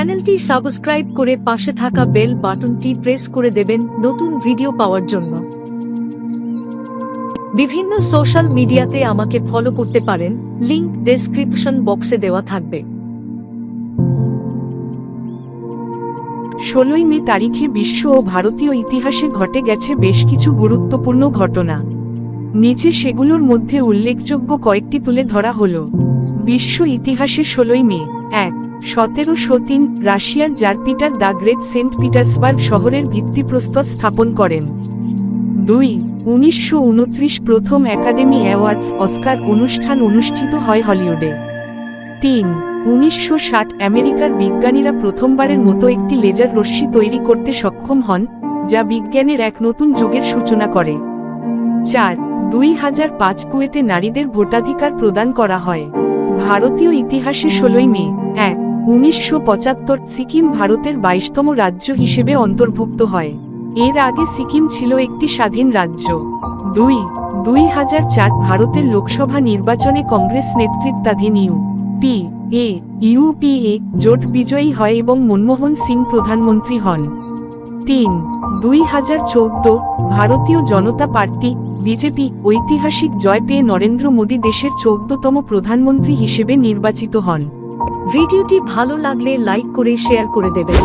চ্যানেলটি সাবস্ক্রাইব করে পাশে থাকা বেল বাটনটি প্রেস করে দেবেন নতুন ভিডিও পাওয়ার জন্য। বিভিন্ন সোশ্যাল মিডিয়াতে আমাকে ফলো করতে পারেন, লিংক ডেসক্রিপশন বক্সে দেওয়া থাকবে। ষোলোই মে তারিখে বিশ্ব ও ভারতীয় ইতিহাসে ঘটে গেছে বেশ কিছু গুরুত্বপূর্ণ ঘটনা। নিচে সেগুলোর মধ্যে উল্লেখযোগ্য কয়েকটি তুলে ধরা হল। বিশ্ব ইতিহাসে ষোলোই মে, এক সতেরোশো তিন রাশিয়ার tsar Peter the Great Saint Petersburg শহরের ভিত্তিপ্রস্তর স্থাপন করেন। দুই উনিশশো প্রথম একাডেমি অ্যাওয়ার্ডস অস্কার অনুষ্ঠান অনুষ্ঠিত হয় হলিউডে। তিন উনিশশো ষাট আমেরিকার বিজ্ঞানীরা প্রথমবারের মতো একটি লেজার রশ্মি তৈরি করতে সক্ষম হন, যা বিজ্ঞানের এক নতুন যুগের সূচনা করে। চার, দুই হাজার পাঁচ কুয়েতে নারীদের ভোটাধিকার প্রদান করা হয়। ভারতীয় ইতিহাসে ষোলোই মে, এক উনিশশো পঁচাত্তর সিকিম ভারতের বাইশতম রাজ্য হিসেবে অন্তর্ভুক্ত হয়। এর আগে সিকিম ছিল একটি স্বাধীন রাজ্য। দুই দুই হাজার চার ভারতের লোকসভা নির্বাচনে কংগ্রেস নেতৃত্বাধীন ইউ পি এ ইউপিএ জোট বিজয়ী হয় এবং মনমোহন সিং প্রধানমন্ত্রী হন। তিন, দুই হাজার চৌদ্দ ভারতীয় জনতা পার্টি, বিজেপি ঐতিহাসিক জয় পেয়ে নরেন্দ্র মোদী দেশের চৌদ্দতম প্রধানমন্ত্রী হিসেবে নির্বাচিত হন। ভিডিওটি ভালো লাগলে লাইক করে শেয়ার করে দেবেন।